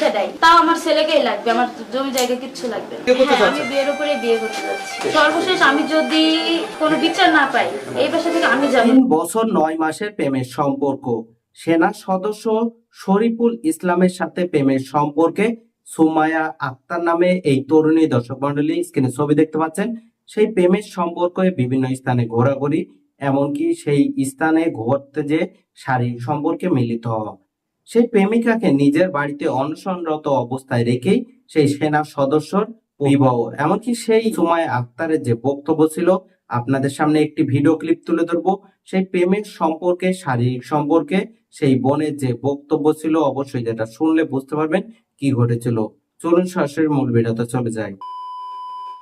লিখে দেয় তাও আমার ছেলেকেই লাগবে আমার জমি জায়গা কিচ্ছু লাগবে হ্যাঁ, আমি বিয়ের উপরে বিয়ে করতে যাচ্ছি সর্বশেষ আমি যদি কোনো বিচার না পাই এই বাসা থেকে আমি যাব। তিন বছর নয় মাসের প্রেমের সম্পর্ক। সেনা সদস্য শরীফুল ইসলামের সাথে প্রেমের সম্পর্কে সুমায়া আক্তার নামে এই তরুণী দর্শক মন্ডলী স্ক্রিনে ছবি দেখতে পাচ্ছেন। সেই প্রেমের সম্পর্কে বিভিন্ন স্থানে ঘোরাঘুরি এমনকি সেই স্থানে ঘুরতে যে শারীরিক সম্পর্কে মিলিত। হওয়া সেই প্রেমিকাকে নিজের বাড়িতে অনশনরত অবস্থায় রেখেই সেই সেনা সদস্যর বিবাহ। এমনকি সেই সময় আক্তারের যে বক্তব্য ছিল, আপনাদের সামনে একটি ভিডিও ক্লিপ তুলে ধরবো। সেই প্রেমের সম্পর্কে, শারীরিক সম্পর্কে সেই বোনের যে বক্তব্য ছিল, অবশ্যই যেটা শুনলে বুঝতে পারবেন কি ঘটেছিল। চলুন সরাসরি মূল ভিডিওতে চলে যাই।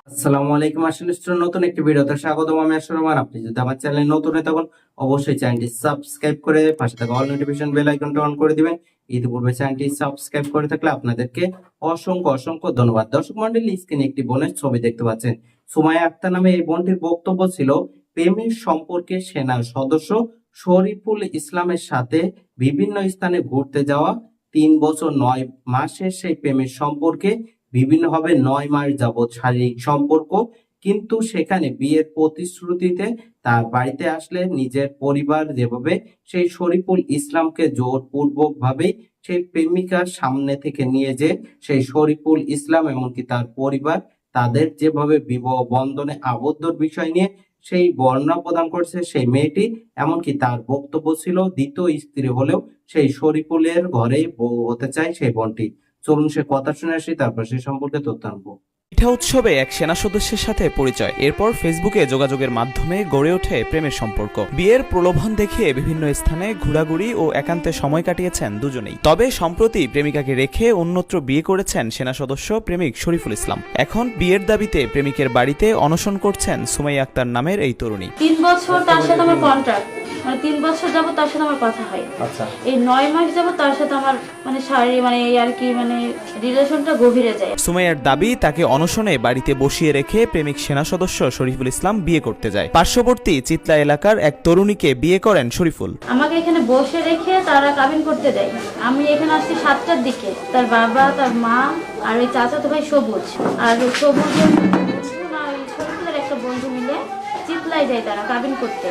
আসসালামু আলাইকুম, আসলে নতুন একটি ভিডিওতে স্বাগতম। আমি আসলে রহমান আপনি যদি আমার চ্যানেলে নতুন হয়ে থাকুন, অবশ্যই চ্যানেলটি সাবস্ক্রাইব করে পাশে থাকা অল নোটিফিকেশন বেল আইকনটা অন করে দিবেন। ইতিপূর্বে চ্যানেলটি সাবস্ক্রাইব করে থাকলে আপনাদেরকে অসংখ্য অসংখ্য ধন্যবাদ। দর্শক মন্ডলী স্ক্রিনে একটি বোনের ছবি দেখতে পাচ্ছেন। সুমাইয়া আক্তার নামে এই বোনটির বক্তব্য ছিল, প্রেমের সম্পর্কে সেনার সদস্য শরীফুল ইসলামের সাথে বিভিন্ন স্থানে ঘুরতে যাওয়া তিন বছর নয় মাসের সেই প্রেমের সম্পর্কে বিভিন্নভাবে নয় মাস যাবৎ শারীরিক সম্পর্ক, কিন্তু সেখানে বিয়ের প্রতিশ্রুতিতে তার বাড়িতে আসলে নিজের পরিবার যেভাবে সেই শরীফুল ইসলামকে জোরপূর্বক ভাবে সেই প্রেমিকার সামনে থেকে নিয়ে যে সেই শরীফুল ইসলাম এমনকি তার পরিবার, তাদের যেভাবে বিবাহ বন্ধনে আবদ্ধর বিষয় নিয়ে সেই বর্ণনা প্রদান করছে সেই মেয়েটি, এমনকি তার বক্তব্য ছিল, দ্বিতীয় স্ত্রী হলেও সেই শরীফুলের ঘরে বউ হতে চায় সেই বোনটি। চলুন সে কথা শুনে আসি তারপর সে সম্পর্কে তথ্য আনব। পিঠা উৎসবে এক সেনা সদস্যের সাথে পরিচয়। এরপর ফেসবুকে যোগাযোগের মাধ্যমে গড়ে ওঠে প্রেমের সম্পর্ক। বিয়ের প্রলোভন দেখিয়ে বিভিন্ন স্থানে ঘোরাঘুরি ও একান্তে সময় কাটিয়েছেন দুজনেই। তবে সম্প্রতি প্রেমিকাকে রেখে অন্যত্র বিয়ে করেছেন সেনা সদস্য প্রেমিক শরীফুল ইসলাম। এখন বিয়ের দাবিতে প্রেমিকের বাড়িতে অনশন করছেন সুমাই আক্তার নামের এই তরুণী। তিন বছর তার সাথে আমার কন্ট্রাক্ট মানে তিন বছর যাব তার সাথে আমার কথা হয়। আচ্ছা। এই নয় মাস যাব তার সাথে আমার মানে শারীরিক মানে এই আর কি মানে রিলেশনটা গভীরে যায়। সুমাইয়ার দাবি তাকে অনশনে বাড়িতে বসিয়ে রেখে প্রেমিক সেনা সদস্য শরীফুল ইসলাম বিয়ে করতে যায়। পার্শ্ববর্তী চিতলা এলাকার এক তরুণীকে বিয়ে করেন শরীফুল। আমাকে এখানে বসে রেখে তারা কাবিন করতে দেয়। আমি এখানে আসছি সাতটার দিকে। তার বাবা তার মা আর ওই চাচা তো ভাই সবুজ। আর ওই চিতলায় যায় তারা? কাবিন করতে।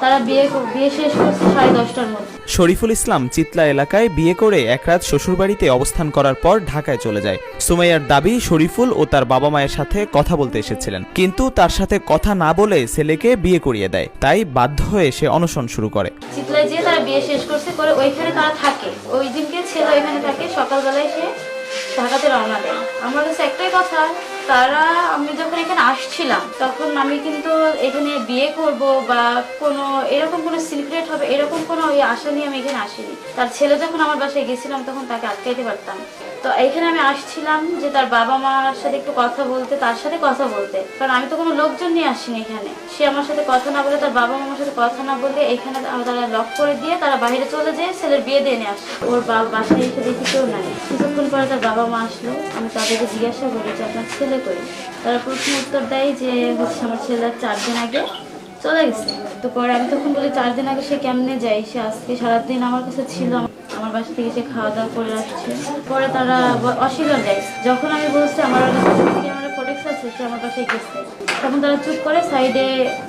তারা বিয়ে বিয়ে শেষ করছে সাড়ে দশটার মধ্যে। শরীফুল ইসলাম চিতলা এলাকায় বিয়ে করে এক রাত শ্বশুরবাড়িতে অবস্থান করার পর ঢাকায় চলে যায়। সুমাইয়ার দাবি শরীফুল ও তার বাবা মায়ের সাথে কথা বলতে এসেছিলেন। কিন্তু তার সাথে কথা না বলে ছেলেকে বিয়ে করিয়ে দেয়। তাই বাধ্য হয়ে সে অনশন শুরু করে। চিতলায় যেয়ে তারা বিয়ে শেষ করছে করে ওইখানে তারা থাকে। ওই দিনকে ছেলে ওইখানে থাকে। সকালবেলায় সে ঢাকাতে রওনা দেয়। আমার কাছে একটাই কথা তারা, আমি যখন এখানে আসছিলাম, তখন আমি কিন্তু এখানে বিয়ে করব বা কোনো, এরকম কোনো সিক্রেট হবে, এরকম কোনো ওই আশা নিয়ে আমি এখানে আসিনি। তার ছেলে যখন আমার বাসায় গেছিলাম তখন তাকে আটকাইতে পারতাম। তো এখানে আমি আসছিলাম যে তার বাবা মার সাথে একটু কথা বলতে, তার সাথে কথা বলতে। কারণ আমি তো কোনো লোকজন নিয়ে আসিনি এখানে। সে আমার সাথে কথা না বলে, তার বাবা মামার সাথে কথা না বলে এখানে তারা লক করে দিয়ে তারা বাইরে চলে যেয়ে ছেলের বিয়ে দিয়ে নিয়ে আসে। ওর বা- বাসায় এসে দেখি কেউ নাই। কিছুক্ষণ পরে তার বাবা মা আসলো। আমি তাদেরকে জিজ্ঞাসা করি যে, আপনার ছেলে কই তারা প্রশ্ন উত্তর দেয় যে হচ্ছে আমার ছেলে চার দিন আগে চলে গেছে। তো পরে আমি তখন বলি, চার দিন আগে সে কেমনে যায়? সে আজকে সারাদিন আমার কাছে ছিল, আমার বাসা থেকে সে খাওয়া দাওয়া করে আসছে। পরে তারা অস্বীকার দেয়। যখন আমি বলছি, আমার আমার প্রোটেক্স আমার বাসায় গেছে তখন তারা চুপ করে সাইডে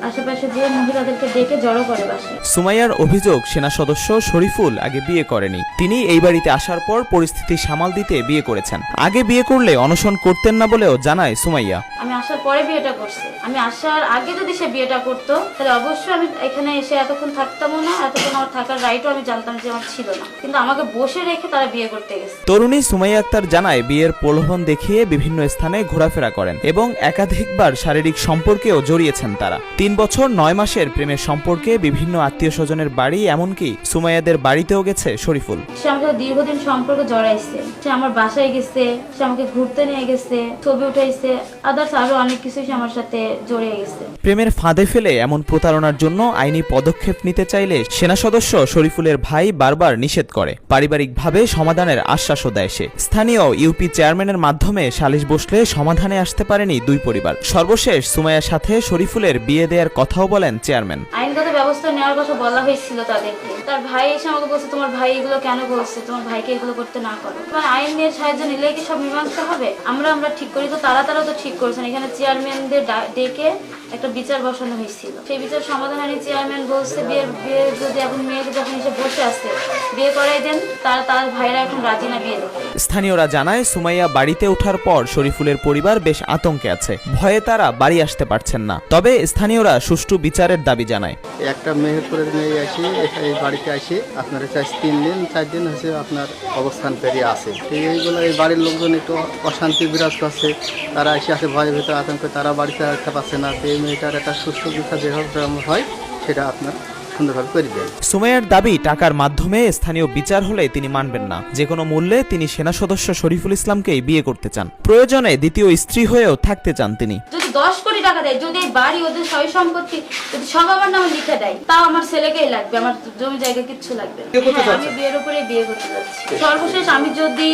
আশেপাশে যে মহিলাদেরকে ডেকে জড়ো করে বাসায় সুমাইয়ার অভিযোগ সেনা সদস্য শরীফুল আগে বিয়ে করেনি। তিনি এই বাড়িতে আসার পর পরিস্থিতি সামাল দিতে বিয়ে করেছেন। আগে বিয়ে করলে অনশন করতেন না বলেও জানায় সুমাইয়া। আমি আসার পরে বিয়েটা করছে। আমি আসার আগে যদি সে বিয়েটা করতো তাহলে অবশ্যই আমি এখানে এসে এতক্ষণ থাকতামও না এতক্ষণ আমার থাকার রাইটও আমি জানতাম যে আমার ছিল না। কিন্তু আমাকে বসে রেখে তারা বিয়ে করতে গেছে। তরুণী সুমাইয়া আক্তার জানায় বিয়ের প্রলোভন দেখিয়ে বিভিন্ন স্থানে ঘোরাফেরা করেন এবং একাধিকবার শারীরিক সম্পর্কেও জড়িয়েছেন তারা। তিন বছর নয় মাসের প্রেমের সম্পর্কে বিভিন্ন আত্মীয় স্বজনের বাড়ি এমনকি সুমাইয়াদের বাড়িতেও গেছে শরীফুল। সে আমাকে দীর্ঘদিন সম্পর্ক জড়াইছে। সে আমার বাসায় গেছে সে আমাকে ঘুরতে নিয়ে গেছে ছবি উঠাইছে আদার্স আরও অনেক কিছু সে আমার সাথে জড়িয়ে গেছে। প্রেমের ফাঁদে ফেলে এমন প্রতারণার জন্য আইনি পদক্ষেপ নিতে চাইলে সেনা সদস্য শরীফুলের ভাই বারবার নিষেধ করে। পারিবারিকভাবে সমাধানের আশ্বাসও দেয় সে। স্থানীয় ইউপি চেয়ারম্যানের মাধ্যমে সালিশ বসলে সমাধানে আসতে পারেনি দুই পরিবার। সর্বশেষ সুমাইয়ার সাথে শরীফুলের বিয়ে দেওয়ার কথাও বলেন চেয়ারম্যান। আইনগত ব্যবস্থা নেওয়ার কথা বলা হয়েছিল তাদেরকে। তার ভাই এসে আমাকে বলছে, তোমার ভাই এগুলো কেন বলছে তোমার ভাইকে এগুলো করতে না করো। মানে আইন নিয়ে সাহায্য নিলে কি সব মীমাংসা হবে? আমরা আমরা ঠিক করি তো, তারা তারা তো ঠিক করেছেন। এখানে চেয়ারম্যানদের ডেকে একটা বিচার বসানো হয়েছিল। সেই বিচার সমাধান আনি চেয়ারম্যান বলছে বিয়ের বিয়ে যদি এখন মেয়েকে যখন এসে বসে আছে বিয়ে করাই দেন তার তার ভাইরা এখন রাজি না বিয়ে দেবে। স্থানীয়রা জানায় সুমাইয়া বাড়িতে ওঠার পর শরীফুলের পরিবার বেশ আতঙ্কে আছে। ভয়ে তারা বাড়ি আসতে পারছেন না। তবে স্থানীয়রা সুষ্ঠু বিচারের দাবি জানায়। একটা মেহেরপুরের মেয়ে আসি এই বাড়িতে আসি। আপনার চার তিন দিন চার দিন হচ্ছে আপনার অবস্থান পেরিয়ে আসে এইগুলো এই বাড়ির লোকজন একটু অশান্তি বিরাজ করছে। তারা এসে আসে ভয়ের ভিতরে আতঙ্কে তারা বাড়িতে আসতে পারছে না। এই মেয়েটার একটা সুস্থ বিচার যেভাবে হয় সেটা আপনার সুন্দরভাবে করে দেন। সুমাইয়ার দাবি টাকার মাধ্যমে স্থানীয় বিচার হলে তিনি মানবেন না। যে কোনো মূল্যে তিনি সেনা সদস্য শরীফুল ইসলামকেই বিয়ে করতে চান। প্রয়োজনে দ্বিতীয় স্ত্রী হয়েও থাকতে চান তিনি। যদি দশ কোটি টাকা দেয় যদি এই বাড়ি ওদের সয় সম্পত্তি যদি সব আমার নামে লিখে দেয় তাও আমার ছেলেকেই লাগবে আমার জমি জায়গা কিচ্ছু লাগবে হ্যাঁ, আমি বিয়ের উপরে বিয়ে করতে যাচ্ছি সর্বশেষ আমি যদি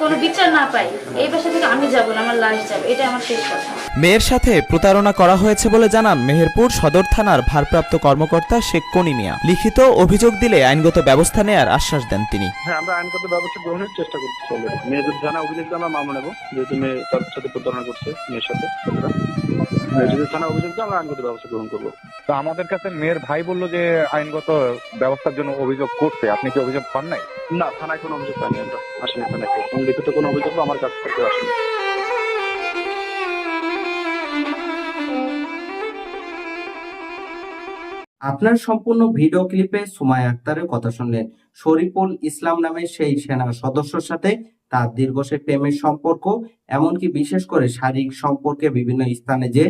কোনো বিচার না পাই এই বাসা থেকে আমি যাব না আমার লাশ যাবে এটা আমার শেষ কথা। মেয়ের সাথে প্রতারণা করা হয়েছে বলে জানান মেহেরপুর সদর থানার ভারপ্রাপ্ত কর্মকর্তা শেখ কনি মিয়া। লিখিত অভিযোগ দিলে আইনগত ব্যবস্থা নেয়ার আশ্বাস দেন তিনি। হ্যাঁ আমরা আইনগত ব্যবস্থা গ্রহণের চেষ্টা করছি। মেয়ে যদি থানা অভিযোগ দেয়, আমরা মামলা নেব। যেহেতু মেয়ে তার সাথে প্রতারণা করছে মেয়ের সাথে। ছেলেরা। মেয়ে যদি থানা অভিযোগ দেয় আমরা আইনগত ব্যবস্থা গ্রহণ করব। তো আমাদের কাছে মেয়ের ভাই বলল যে আইনগত ব্যবস্থার জন্য অভিযোগ করছে। আপনি কি অভিযোগ পান নাই? না থানায় কোনো অভিযোগ পাইনি আমরা। আসেনি থানায় লিখিত কোনো অভিযোগ আমার কাছ থেকে আসেনি। আপনার সম্পূর্ণ ভিডিও ক্লিপে সুমাই আক্তারের কথা শুনলেন শরীফুল ইসলাম নামে সেই সেনা সদস্যর সাথে তার দীর্ঘ সে প্রেমের সম্পর্ক, এমনকি বিশেষ করে শারীরিক সম্পর্কে বিভিন্ন স্থানে যে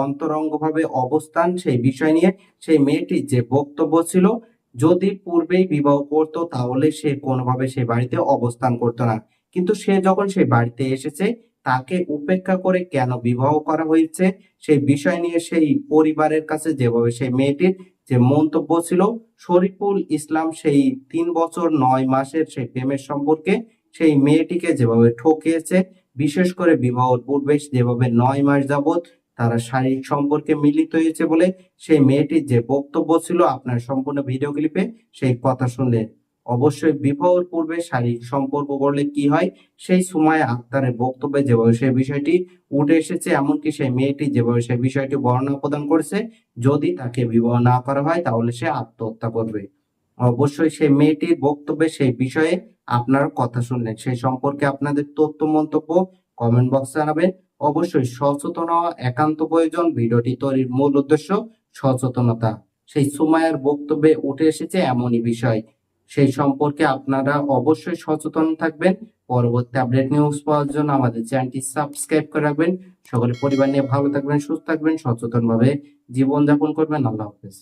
অন্তরঙ্গভাবে অবস্থান, সেই বিষয় নিয়ে সেই মেয়েটির যে বক্তব্য ছিল, যদি পূর্বেই বিবাহ করতো তাহলে সে কোনোভাবে সেই বাড়িতে অবস্থান করতো না। কিন্তু সে যখন সেই বাড়িতে এসেছে, তাকে উপেক্ষা করে কেন বিবাহ করা হয়েছে, সেই বিষয় নিয়ে সেই পরিবারের কাছে যেভাবে সেই মেয়েটির যে মন্তব্য ছিল, শরীফুল ইসলাম সেই তিন বছর নয় মাসের সেই প্রেমের সম্পর্কে সেই মেয়েটিকে যেভাবে ঠকিয়েছে, বিশেষ করে বিবাহ পূর্বে যেভাবে নয় মাস যাবৎ তারা শারীরিক সম্পর্কে মিলিত হয়েছে বলে সেই মেয়েটির যে বক্তব্য ছিল আপনার সম্পূর্ণ ভিডিও ক্লিপে সেই কথা শুনলেন অবশ্যই বিবাহের পূর্বে শারীরিক সম্পর্ক করলে কি হয়? সেই সময় আক্তারের বক্তব্যে যেভাবে সেই বিষয়টি উঠে এসেছে, এমনকি সেই মেয়েটি যেভাবে সেই বিষয়টি বর্ণনা প্রদান করেছে, যদি তাকে বিবাহ না করা হয় তাহলে সে আত্মহত্যা করবে। অবশ্যই সেই মেয়েটির বক্তব্যে, সেই বিষয়ে আপনার কথা শুনলেন। সেই সম্পর্কে আপনাদের তথ্য, মন্তব্য কমেন্ট বক্সে জানাবেন। অবশ্যই সচেতন হওয়া একান্ত প্রয়োজন। ভিডিওটি তৈরির মূল উদ্দেশ্য সচেতনতা। সেই সুমায়ের বক্তব্যে উঠে এসেছে এমনই বিষয়। সেই সম্পর্কে আপনারা অবশ্যই সচেতন থাকবেন। পরবর্তী আপডেট নিউজ পাওয়ার জন্য আমাদের চ্যানেলটি সাবস্ক্রাইব করে রাখবেন। সকলে পরিবার নিয়ে ভালো থাকবেন, সুস্থ থাকবেন, সচেতনভাবে জীবনযাপন করবেন। আল্লাহ হাফেজ।